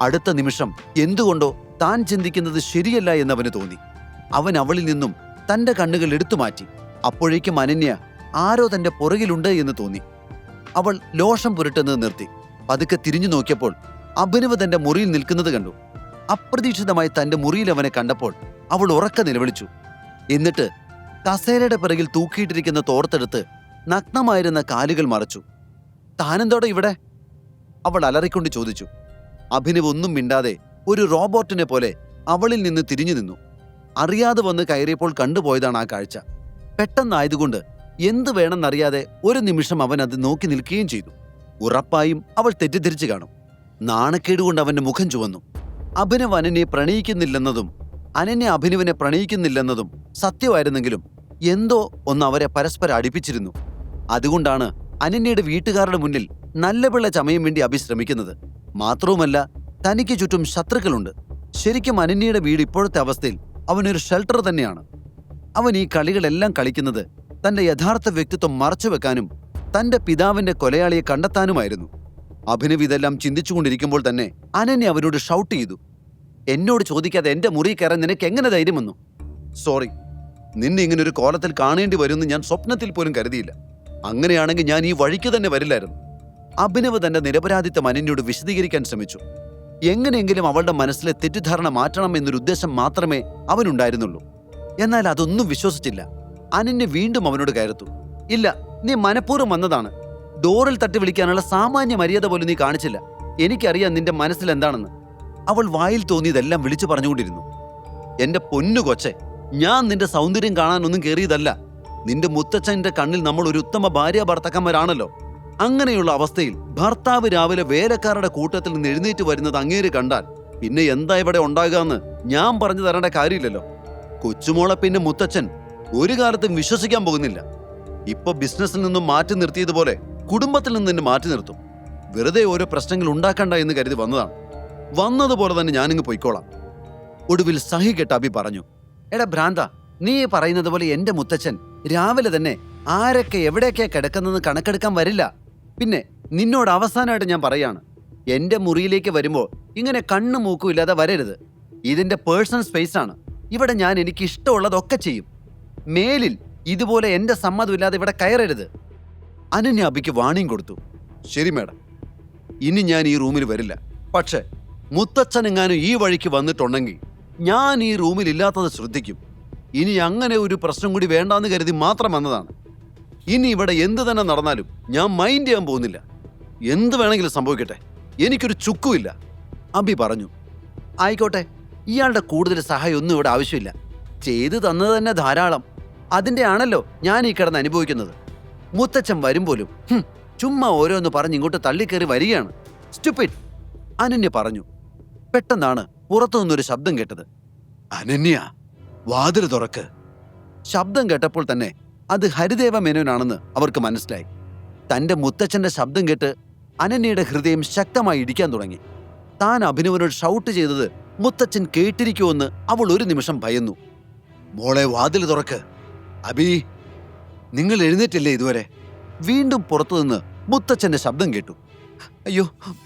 അടുത്ത നിമിഷം എന്തുകൊണ്ടോ താൻ ചിന്തിക്കുന്നത് ശരിയല്ല എന്നവന് തോന്നി. അവൻ അവളിൽ നിന്നും തന്റെ കണ്ണുകൾ എടുത്തു മാറ്റി. അപ്പോഴേക്കും അനന്യ ആരോ തന്റെ പുറകിലുണ്ട് എന്ന് തോന്നി. അവൾ ലോഷം പുരട്ടുന്നത് നിർത്തി. പതുക്കെ തിരിഞ്ഞു നോക്കിയപ്പോൾ അഭിനവ് തന്റെ മുറിയിൽ നിൽക്കുന്നത് കണ്ടു. അപ്രതീക്ഷിതമായി തന്റെ മുറിയിൽ അവനെ കണ്ടപ്പോൾ അവൾ ഉറക്ക നിലവിളിച്ചു. എന്നിട്ട് കസേരയുടെ പിറകിൽ തൂക്കിയിട്ടിരിക്കുന്ന തോർത്തെടുത്ത് നഗ്നമായിരുന്ന കാലുകൾ മറച്ചു. താനെന്തോടെ ഇവിടെ? അവൾ അലറിക്കൊണ്ട് ചോദിച്ചു. അഭിനവ് ഒന്നും മിണ്ടാതെ ഒരു റോബോട്ടിനെ പോലെ അവളിൽ നിന്ന് തിരിഞ്ഞു നിന്നു. അറിയാതെ വന്ന് കയറിയപ്പോൾ കണ്ടുപോയതാണ് ആ കാഴ്ച. പെട്ടെന്നായതുകൊണ്ട് എന്ത് വേണമെന്നറിയാതെ ഒരു നിമിഷം അവൻ അത് നോക്കി നിൽക്കുകയും ചെയ്തു. ഉറപ്പായും അവൾ തെറ്റിദ്ധരിച്ചു കാണും. നാണക്കേടുകൊണ്ട് അവന്റെ മുഖം ചുവന്നു. അഭിനവ് അനനെ പ്രണയിക്കുന്നില്ലെന്നതും അനന്യ അഭിനവിനെ പ്രണയിക്കുന്നില്ലെന്നതും സത്യമായിരുന്നെങ്കിലും എന്തോ ഒന്ന് അവരെ പരസ്പരം അടുപ്പിച്ചിരുന്നു. അതുകൊണ്ടാണ് അനന്യയുടെ വീട്ടുകാരുടെ മുന്നിൽ നല്ല പിള്ള ചമയം വേണ്ടി അഭി ശ്രമിക്കുന്നത് മാത്രവുമല്ല തനിക്ക് ചുറ്റും ശത്രുക്കളുണ്ട്. ശരിക്കും അനന്യയുടെ വീട് ഇപ്പോഴത്തെ അവസ്ഥയിൽ അവനൊരു ഷെൽട്ടർ തന്നെയാണ്. അവൻ ഈ കളികളെല്ലാം കളിക്കുന്നത് തന്റെ യഥാർത്ഥ വ്യക്തിത്വം മറച്ചുവെക്കാനും തന്റെ പിതാവിന്റെ കൊലയാളിയെ കണ്ടെത്താനുമായിരുന്നു. അഭിനവ് ഇതെല്ലാം ചിന്തിച്ചുകൊണ്ടിരിക്കുമ്പോൾ തന്നെ അനന്യ അവനോട് ഷൗട്ട് ചെയ്തു. എന്നോട് ചോദിക്കാതെ എന്റെ മുറി കയറാൻ നിനക്ക് എങ്ങനെ ധൈര്യം വന്നു? സോറി നിന്നെ ഇങ്ങനെ ഒരു കോലത്തിൽ കാണേണ്ടി വരുമെന്ന് ഞാൻ സ്വപ്നത്തിൽ പോലും കരുതിയില്ല. അങ്ങനെയാണെങ്കിൽ ഞാൻ ഈ വഴിക്ക് തന്നെ വരില്ലായിരുന്നു. അഭിനവ് തന്റെ നിരപരാധിത്വം അനന്യയോട് വിശദീകരിക്കാൻ ശ്രമിച്ചു. എങ്ങനെയെങ്കിലും അവളുടെ മനസ്സിലെ തെറ്റിദ്ധാരണ മാറ്റണം എന്നൊരു ഉദ്ദേശം മാത്രമേ അവനുണ്ടായിരുന്നുള്ളൂ. എന്നാൽ അതൊന്നും വിശ്വസിച്ചില്ല. അനന്യ വീണ്ടും അവനോട് കയർത്തു. ഇല്ല നീ മനഃപൂർവം വന്നതാണ്. ഡോറിൽ തട്ടി വിളിക്കാനുള്ള സാമാന്യ മര്യാദ പോലും നീ കാണിച്ചില്ല. എനിക്കറിയാം നിന്റെ മനസ്സിൽ എന്താണെന്ന്. അവൾ വായിൽ തോന്നിയതെല്ലാം വിളിച്ചു പറഞ്ഞുകൊണ്ടിരുന്നു. എന്റെ പൊന്നു കൊച്ചെ ഞാൻ നിന്റെ സൗന്ദര്യം കാണാനൊന്നും കയറിയതല്ല നിന്റെ മുത്തച്ഛന്റെ കണ്ണിൽ നമ്മൾ ഒരു ഉത്തമ ഭാര്യ ഭർത്തക്കന്മാരാണല്ലോ അങ്ങനെയുള്ള അവസ്ഥയിൽ ഭർത്താവ് രാവിലെ വേലക്കാരുടെ കൂട്ടത്തിൽ നിന്ന് എഴുന്നേറ്റ് വരുന്നത് അങ്ങേര് കണ്ടാൽ പിന്നെ എന്താ ഇവിടെ ഉണ്ടാകാന്ന് ഞാൻ പറഞ്ഞു തരേണ്ട കാര്യമില്ലല്ലോ. കൊച്ചുമോളെ പിന്നെ മുത്തച്ഛൻ ഒരു കാലത്തും വിശ്വസിക്കാൻ പോകുന്നില്ല. ഇപ്പൊ ബിസിനസ്സിൽ നിന്നും മാറ്റി നിർത്തിയതുപോലെ കുടുംബത്തിൽ നിന്ന് തന്നെ മാറ്റി നിർത്തും. വെറുതെ ഓരോ പ്രശ്നങ്ങൾ ഉണ്ടാക്കണ്ട എന്ന് കരുതി വന്നതാണ്. വന്നതുപോലെ തന്നെ ഞാനിങ്ങ് പൊയ്ക്കോളാം. ഒടുവിൽ സഹി അബി പറഞ്ഞു എടാ ഭ്രാന്ത നീ പറയുന്നത് പോലെ എന്റെ മുത്തച്ഛൻ രാവിലെ തന്നെ ആരൊക്കെ എവിടെയൊക്കെ കിടക്കുന്നത് കണക്കെടുക്കാൻ വരില്ല. പിന്നെ നിന്നോട് അവസാനമായിട്ട് ഞാൻ പറയാണ് എന്റെ മുറിയിലേക്ക് വരുമ്പോൾ ഇങ്ങനെ കണ്ണു മൂക്കും ഇല്ലാതെ വരരുത്. ഇതിന്റെ പേഴ്സണൽ സ്പേസ് ആണ്. ഇവിടെ ഞാൻ എനിക്ക് ഇഷ്ടമുള്ളതൊക്കെ ചെയ്യും. മേലിൽ ഇതുപോലെ എന്റെ സമ്മതമില്ലാതെ ഇവിടെ കയറരുത്. അനന്യ അബിക്ക് വാണിയും കൊടുത്തു. ശരി മേഡം. ഇനി ഞാൻ ഈ റൂമിൽ വരില്ല. പക്ഷേ മുത്തച്ഛൻ എങ്ങാനും ഈ വഴിക്ക് വന്നിട്ടുണ്ടെങ്കിൽ ഞാൻ ഈ റൂമിൽ ഇല്ലാത്തത് ശ്രദ്ധിക്കും. ഇനി അങ്ങനെ ഒരു പ്രശ്നം കൂടി വേണ്ടാന്ന് കരുതി മാത്രം വന്നതാണ്. ഇനി ഇവിടെ എന്ത് തന്നെ നടന്നാലും ഞാൻ മൈൻഡ് ചെയ്യാൻ പോകുന്നില്ല. എന്ത് വേണമെങ്കിലും സംഭവിക്കട്ടെ. എനിക്കൊരു ചുക്കുമില്ല. അബി പറഞ്ഞു ആയിക്കോട്ടെ ഇയാളുടെ കൂടുതൽ സഹായം ഒന്നും ഇവിടെ ആവശ്യമില്ല. ചെയ്തു തന്നത് തന്നെ ധാരാളം. അതിന്റെ ആണല്ലോ ഞാൻ ഈ കിടന്ന് അനുഭവിക്കുന്നത്. മുത്തച്ഛൻ വരും പോലും. ചുമ്മാ ഓരോന്ന് പറഞ്ഞ് ഇങ്ങോട്ട് തള്ളിക്കേറി വരികയാണ്. സ്റ്റുപ്പിഡ് അനന്യ പറഞ്ഞു പെട്ടെന്നാണ് പുറത്തു നിന്നൊരു ശബ്ദം കേട്ടത്. അനന്യ വാതിൽ തുറക്ക്. ശബ്ദം കേട്ടപ്പോൾ തന്നെ അത് ഹരിദേവ മേനോനാണെന്ന് അവർക്ക് മനസ്സിലായി. തന്റെ മുത്തച്ഛന്റെ ശബ്ദം കേട്ട് അനന്യയുടെ ഹൃദയം ശക്തമായി ഇടിക്കാൻ തുടങ്ങി. താൻ അഭിനവനോട് ഷൗട്ട് ചെയ്തത് മുത്തച്ഛൻ കേട്ടിരിക്കുമെന്ന് അവൾ ഒരു നിമിഷം ഭയന്നു. മോളെ വാതിൽ തുറക്ക്. അബി നിങ്ങൾ എഴുന്നേറ്റില്ലേ ഇതുവരെ? വീണ്ടും പുറത്തുനിന്ന് മുത്തച്ഛന്റെ ശബ്ദം കേട്ടു. അയ്യോ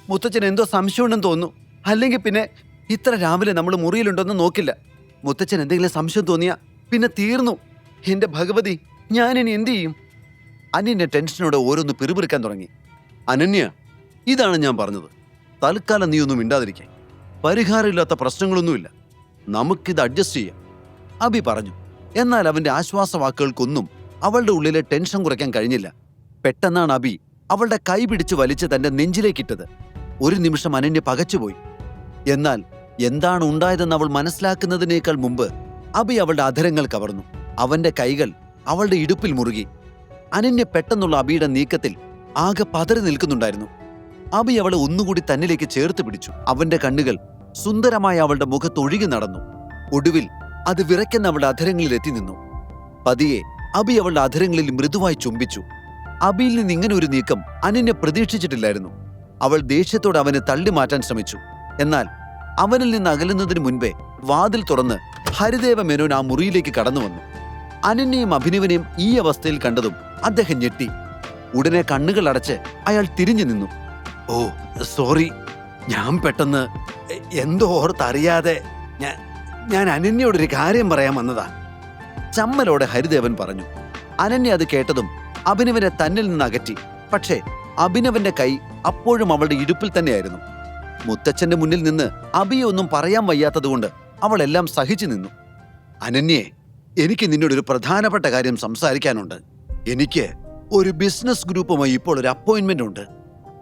മുത്തച്ഛൻ എന്തോ സംശയമുണ്ടെന്ന് തോന്നുന്നു. അല്ലെങ്കിൽ പിന്നെ ഇത്ര രാവിലെ നമ്മൾ മുറിയിലുണ്ടോന്ന് നോക്കില്ല. മുത്തച്ഛൻ എന്തെങ്കിലും സംശയം തോന്നിയാ പിന്നെ തീർന്നു. എന്റെ ഭഗവതി ഞാൻ ഇനി എന്തു ചെയ്യും? അനന്യ ടെൻഷനോടെ ഓരോന്ന് പിറുപിറുക്കാൻ തുടങ്ങി. അനന്യ ഇതാണ് ഞാൻ പറഞ്ഞത്. തൽക്കാലം നീ ഒന്നും മിണ്ടാതിരിക്കാൻ പരിഹാരമില്ലാത്ത പ്രശ്നങ്ങളൊന്നുമില്ല. നമുക്കിത് അഡ്ജസ്റ്റ് ചെയ്യാം. അബി പറഞ്ഞു എന്നാൽ അവന്റെ ആശ്വാസവാക്കുകൾക്കൊന്നും അവളുടെ ഉള്ളിലെ ടെൻഷൻ കുറയ്ക്കാൻ കഴിഞ്ഞില്ല. പെട്ടെന്നാണ് അബി അവളുടെ കൈ പിടിച്ച് വലിച്ച് തന്റെ നെഞ്ചിലേക്കിട്ടത്. ഒരു നിമിഷം അനന്യ പകച്ചുപോയി. എന്നാൽ എന്താണ് ഉണ്ടായതെന്ന് അവൾ മനസ്സിലാക്കുന്നതിനേക്കാൾ മുമ്പ് അബി അവളുടെ അധരങ്ങൾ കവർന്നു. അവന്റെ കൈകൾ അവളുടെ ഇടുപ്പിൽ മുറുകി. അനന്യ പെട്ടെന്നുള്ള അബിയുടെ നീക്കത്തിൽ ആകെ പതറി നിൽക്കുന്നുണ്ടായിരുന്നു. അബി അവളെ ഒന്നുകൂടി തന്നിലേക്ക് ചേർത്ത് പിടിച്ചു. അവന്റെ കണ്ണുകൾ സുന്ദരമായ അവളുടെ മുഖത്തൊഴുകി നടന്നു. ഒടുവിൽ അത് വിറയ്ക്കുന്ന അവളുടെ അധരങ്ങളിൽ എത്തി നിന്നു. പതിയെ അബി അവളുടെ അധരങ്ങളിൽ മൃദുവായി ചുംബിച്ചു. അബിയിൽ നിന്ന് ഇങ്ങനെ ഒരു നീക്കം അനന്യ പ്രതീക്ഷിച്ചിട്ടില്ലായിരുന്നു. അവൾ ദേഷ്യത്തോടെ അവനെ തള്ളി മാറ്റാൻ ശ്രമിച്ചു. എന്നാൽ അവനിൽ നിന്ന് അകലുന്നതിന് മുൻപേ വാതിൽ തുറന്ന് ഹരിദേവ മേനോൻ ആ മുറിയിലേക്ക് കടന്നു വന്നു. അനന്യയും അഭിനവനെയും ഈ അവസ്ഥയിൽ കണ്ടതും അദ്ദേഹം ഞെട്ടി. ഉടനെ കണ്ണുകൾ അടച്ച് അയാൾ തിരിഞ്ഞു നിന്നു. Oh sorry. ഞാൻ പെട്ടെന്ന് എന്തോ ഓർത്തറിയാതെ ഞാൻ ഞാൻ അനന്യയോടൊരു കാര്യം പറയാൻ വന്നതാ. ചമ്മലോടെ ഹരിദേവൻ പറഞ്ഞു. അനന്യ അത് കേട്ടതും അഭിനവനെ തന്നിൽ നിന്ന് അകറ്റി. പക്ഷേ അഭിനവന്റെ കൈ അപ്പോഴും അവളുടെ ഇടുപ്പിൽ തന്നെയായിരുന്നു. മുത്തച്ഛന്റെ മുന്നിൽ നിന്ന് അബിയെ ഒന്നും പറയാൻ വയ്യാത്തതുകൊണ്ട് അവളെല്ലാം സഹിച്ചു നിന്നു. അനന്യെ എനിക്ക് നിന്നോട് ഒരു പ്രധാനപ്പെട്ട കാര്യം സംസാരിക്കാനുണ്ട്. എനിക്ക് ഒരു ബിസിനസ് ഗ്രൂപ്പുമായി ഇപ്പോൾ ഒരു അപ്പോയിന്റ്മെന്റ് ഉണ്ട്.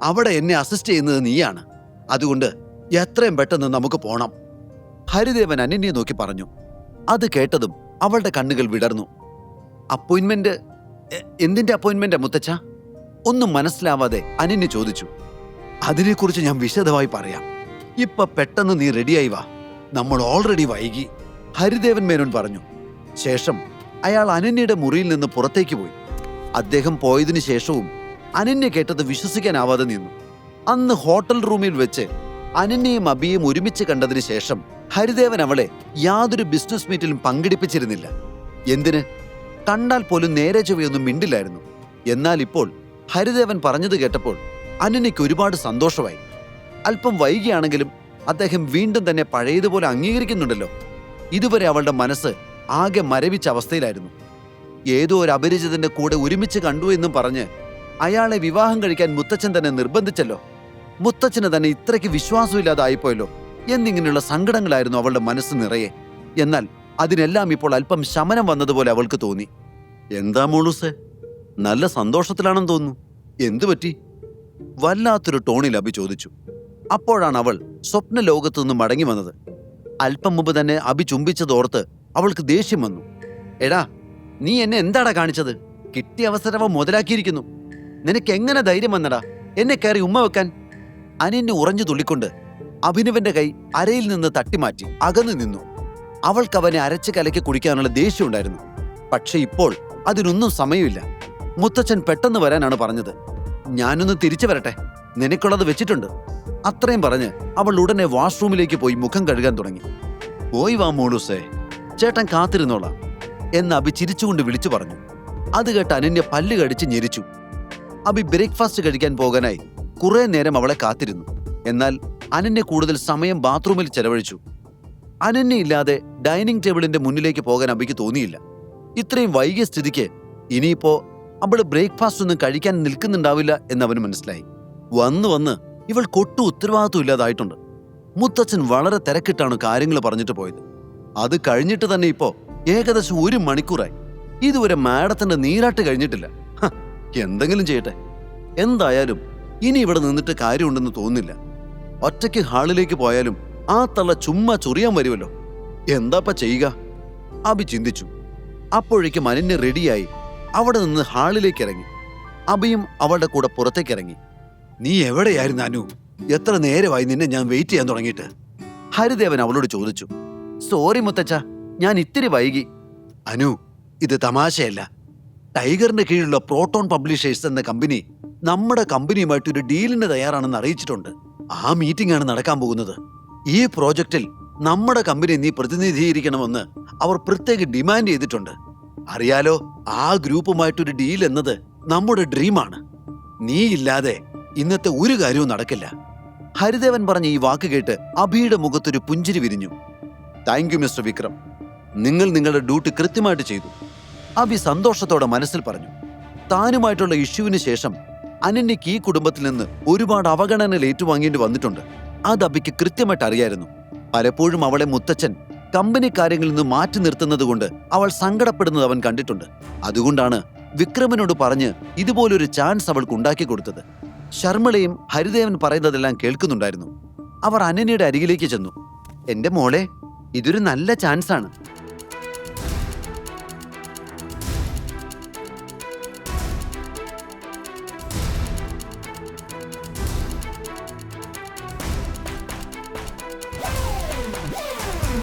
അവിടെ എന്നെ അസിസ്റ്റ് ചെയ്യുന്നത് നീയാണ്. അതുകൊണ്ട് എത്രയും പെട്ടെന്ന് നമുക്ക് പോണം. ഹരിദേവൻ അനന്യെ നോക്കി പറഞ്ഞു. അത് കേട്ടതും അവളുടെ കണ്ണുകൾ വിടർന്നു. അപ്പോയിന്റ്മെന്റ്? എന്തിന്റെ അപ്പോയിൻമെന്റ് മുത്തച്ഛ? ഒന്നും മനസ്സിലാവാതെ അനന്യ ചോദിച്ചു. അതിനെക്കുറിച്ച് ഞാൻ വിശദമായി പറയാം. ഇപ്പൊ പെട്ടെന്ന് നീ റെഡിയായി വാ. നമ്മൾ ഓൾറെഡി വൈകി. ഹരിദേവൻ മേനോൻ പറഞ്ഞു. ശേഷം അയാൾ അനന്യയുടെ മുറിയിൽ നിന്ന് പുറത്തേക്ക് പോയി. അദ്ദേഹം പോയതിനു ശേഷവും അനന്യ കേട്ടത് വിശ്വസിക്കാനാവാതെ നിന്നു. അന്ന് ഹോട്ടൽ റൂമിൽ വെച്ച് അനന്യയും അബിയും ഒരുമിച്ച് കണ്ടതിന് ശേഷം ഹരിദേവൻ അവളെ യാതൊരു ബിസിനസ് മീറ്റിലും പങ്കെടുപ്പിച്ചിരുന്നില്ല. എന്തിന്? കണ്ടാൽ പോലും നേരെ ചൊവ്വയൊന്നും മിണ്ടില്ലായിരുന്നു. എന്നാൽ ഇപ്പോൾ ഹരിദേവൻ പറഞ്ഞത് കേട്ടപ്പോൾ അനന്യയ്ക്ക് ഒരുപാട് സന്തോഷമായി. അല്പം വൈകിയാണെങ്കിലും അദ്ദേഹം വീണ്ടും തന്നെ പഴയതുപോലെ അംഗീകരിക്കുന്നുണ്ടല്ലോ. ഇതുവരെ അവളുടെ മനസ്സ് ആകെ മരവിച്ച അവസ്ഥയിലായിരുന്നു. ഏതോ ഒരു അപരിചിതന്റെ കൂടെ ഒരുമിച്ച് കണ്ടു എന്നും പറഞ്ഞ് അയാളെ വിവാഹം കഴിക്കാൻ മുത്തച്ഛൻ തന്നെ നിർബന്ധിച്ചല്ലോ. മുത്തച്ഛന് തന്നെ ഇത്രയ്ക്ക് വിശ്വാസമില്ലാതായിപ്പോയല്ലോ. എന്നിങ്ങനെയുള്ള സങ്കടങ്ങളായിരുന്നു അവളുടെ മനസ്സ് നിറയെ. എന്നാൽ അതിനെല്ലാം ഇപ്പോൾ അല്പം ശമനം വന്നതുപോലെ അവൾക്ക് തോന്നി. എന്താ മോളൂസേ? നല്ല സന്തോഷത്തിലാണെന്ന് തോന്നുന്നു. എന്തു പറ്റി? വല്ലാത്തൊരു ടോണിൽ അഭി ചോദിച്ചു. അപ്പോഴാണ് അവൾ സ്വപ്ന ലോകത്തു നിന്ന് മടങ്ങി വന്നത്. അല്പം മുമ്പ് തന്നെ അഭി ചുംബിച്ചതോർത്ത് അവൾക്ക് ദേഷ്യം വന്നു. എടാ നീ എന്നെ എന്താടാ കാണിച്ചത്? കിട്ടിയ അവസരം അവ മുതലാക്കിയിരിക്കുന്നു. നിനക്ക് എങ്ങനെ ധൈര്യം വന്നടാ? എന്നെ കയറി ഉമ്മ വെക്കാൻ. അനിയനെ ഉറഞ്ഞു തുള്ളിക്കൊണ്ട് അഭിനവന്റെ കൈ അരയിൽ നിന്ന് തട്ടിമാറ്റി അകന്നു നിന്നു. അവൾക്ക് അവനെ അരച്ച് കലക്കി കുടിക്കാനുള്ള ദേഷ്യമുണ്ടായിരുന്നു പക്ഷെ ഇപ്പോൾ അതിനൊന്നും സമയമില്ല. മുത്തച്ഛൻ പെട്ടെന്ന് വരാനാണ് പറഞ്ഞത്. ഞാനൊന്ന് തിരിച്ചു വരട്ടെ. നിനക്കുള്ളത് വെച്ചിട്ടുണ്ട്. അത്രയും പറഞ്ഞ് അവൾ ഉടനെ വാഷ്റൂമിലേക്ക് പോയി മുഖം കഴുകാൻ തുടങ്ങി. പോയി വാ മോളൂസേ. ചേട്ടൻ കാത്തിരുന്നോളാം. എന്ന് അബി ചിരിച്ചുകൊണ്ട് വിളിച്ചു പറഞ്ഞു. അത് കേട്ട് അനന്യ പല്ല് കടിച്ച് ഞെരിച്ചു. അബി ബ്രേക്ക്ഫാസ്റ്റ് കഴിക്കാൻ പോകാനായി കുറേ നേരം അവളെ കാത്തിരുന്നു. എന്നാൽ അനന്യ കൂടുതൽ സമയം ബാത്റൂമിൽ ചെലവഴിച്ചു. അനന്യ ഇല്ലാതെ ഡൈനിങ് ടേബിളിന്റെ മുന്നിലേക്ക് പോകാൻ അബിക്ക് തോന്നിയില്ല. ഇത്രയും വൈകിയ സ്ഥിതിക്ക് ഇനിയിപ്പോ അവൾ ബ്രേക്ക്ഫാസ്റ്റ് ഒന്നും കഴിക്കാൻ നിൽക്കുന്നുണ്ടാവില്ല എന്ന് അവന് മനസ്സിലായി. വന്ന് വന്ന് ഇവൾ കൊട്ടു ഉത്തരവാദിത്വം ഇല്ലാതായിട്ടുണ്ട്. മുത്തച്ഛൻ വളരെ തിരക്കിട്ടാണ് കാര്യങ്ങൾ പറഞ്ഞിട്ട് പോയത്. അത് കഴിഞ്ഞിട്ട് തന്നെ ഇപ്പോ ഏകദേശം ഒരു മണിക്കൂറായി. ഇതുവരെ മാഡത്തിന്റെ നീരാട്ട് കഴിഞ്ഞിട്ടില്ല. എന്തെങ്കിലും ചെയ്യട്ടെ. എന്തായാലും ഇനി ഇവിടെ നിന്നിട്ട് കാര്യമുണ്ടെന്ന് തോന്നുന്നില്ല. ഒറ്റയ്ക്ക് ഹാളിലേക്ക് പോയാലും ആ തള്ള ചുമ്മാ ചൊറിയാൻ വരുമല്ലോ. എന്താപ്പ ചെയ്യുക? അബി ചിന്തിച്ചു. അപ്പോഴേക്കും അനന്യ റെഡിയായി. അവിടെ നിന്ന് ഹാളിലേക്ക് ഇറങ്ങി. അബിയും അവളുടെ കൂടെ പുറത്തേക്ക് ഇറങ്ങി. നീ എവിടെയായിരുന്നു അനു? എത്ര നേരമായി നിന്നെ ഞാൻ വെയിറ്റ് ചെയ്യാൻ തുടങ്ങിയിട്ട്? ഹരിദേവൻ അവളോട് ചോദിച്ചു. സോറി മുത്തച്ഛ ഞാൻ ഇത്തിരി വൈകി. അനു ഇത് തമാശയല്ല. ടൈഗറിന്റെ കീഴിലുള്ള പ്രോട്ടോൺ പബ്ലിഷേഴ്സ് എന്ന കമ്പനി നമ്മുടെ കമ്പനിയുമായിട്ട് ഒരു ഡീലിന് തയ്യാറാണെന്ന് അറിയിച്ചിട്ടുണ്ട്. ആ മീറ്റിംഗ് ആണ് നടക്കാൻ പോകുന്നത്. ഈ പ്രോജക്റ്റിൽ നമ്മുടെ കമ്പനി നീ പ്രതിനിധീകരിക്കണമെന്ന് അവർ പ്രത്യേക ഡിമാൻഡ് ചെയ്തിട്ടുണ്ട്. അറിയാലോ ആ ഗ്രൂപ്പുമായിട്ടൊരു ഡീൽ എന്നത് നമ്മുടെ ഡ്രീമാണ്. നീ ഇല്ലാതെ ഇന്നത്തെ ഒരു കാര്യവും നടക്കില്ല. ഹരിദേവൻ പറഞ്ഞ ഈ വാക്ക് കേട്ട് അഭിയുടെ മുഖത്തൊരു പുഞ്ചിരി വിരിഞ്ഞു. Thank you mister Vikram. നിങ്ങൾ നിങ്ങളുടെ ഡ്യൂട്ടി കൃത്യമായിട്ട് ചെയ്തു. അഭി സന്തോഷത്തോടെ മനസ്സിൽ പറഞ്ഞു. താനുമായിട്ടുള്ള ഇഷ്യൂവിന് ശേഷം അനന്യക്ക് ഈ കുടുംബത്തിൽ നിന്ന് ഒരുപാട് അവഗണനകൾ ഏറ്റുവാങ്ങേണ്ടി വന്നിട്ടുണ്ട്. അത് അബിക്ക് കൃത്യമായിട്ട് അറിയായിരുന്നു. പലപ്പോഴും അവളെ മുത്തച്ഛൻ കമ്പനി കാര്യങ്ങളിൽ നിന്ന് മാറ്റി നിർത്തുന്നത് കൊണ്ട് അവൾ സങ്കടപ്പെടുന്നത് അവൻ കണ്ടിട്ടുണ്ട്. അതുകൊണ്ടാണ് വിക്രമനോട് പറഞ്ഞ് ഇതുപോലൊരു ചാൻസ് അവൾക്ക് ഉണ്ടാക്കി കൊടുത്തത്. ശർമ്മിളയും ഹരിദേവൻ പറയുന്നതെല്ലാം കേൾക്കുന്നുണ്ടായിരുന്നു. അവർ അനന്യയുടെ അരികിലേക്ക് ചെന്നു. എന്റെ മോളെ ഇതൊരു നല്ല ചാൻസ് ആണ്.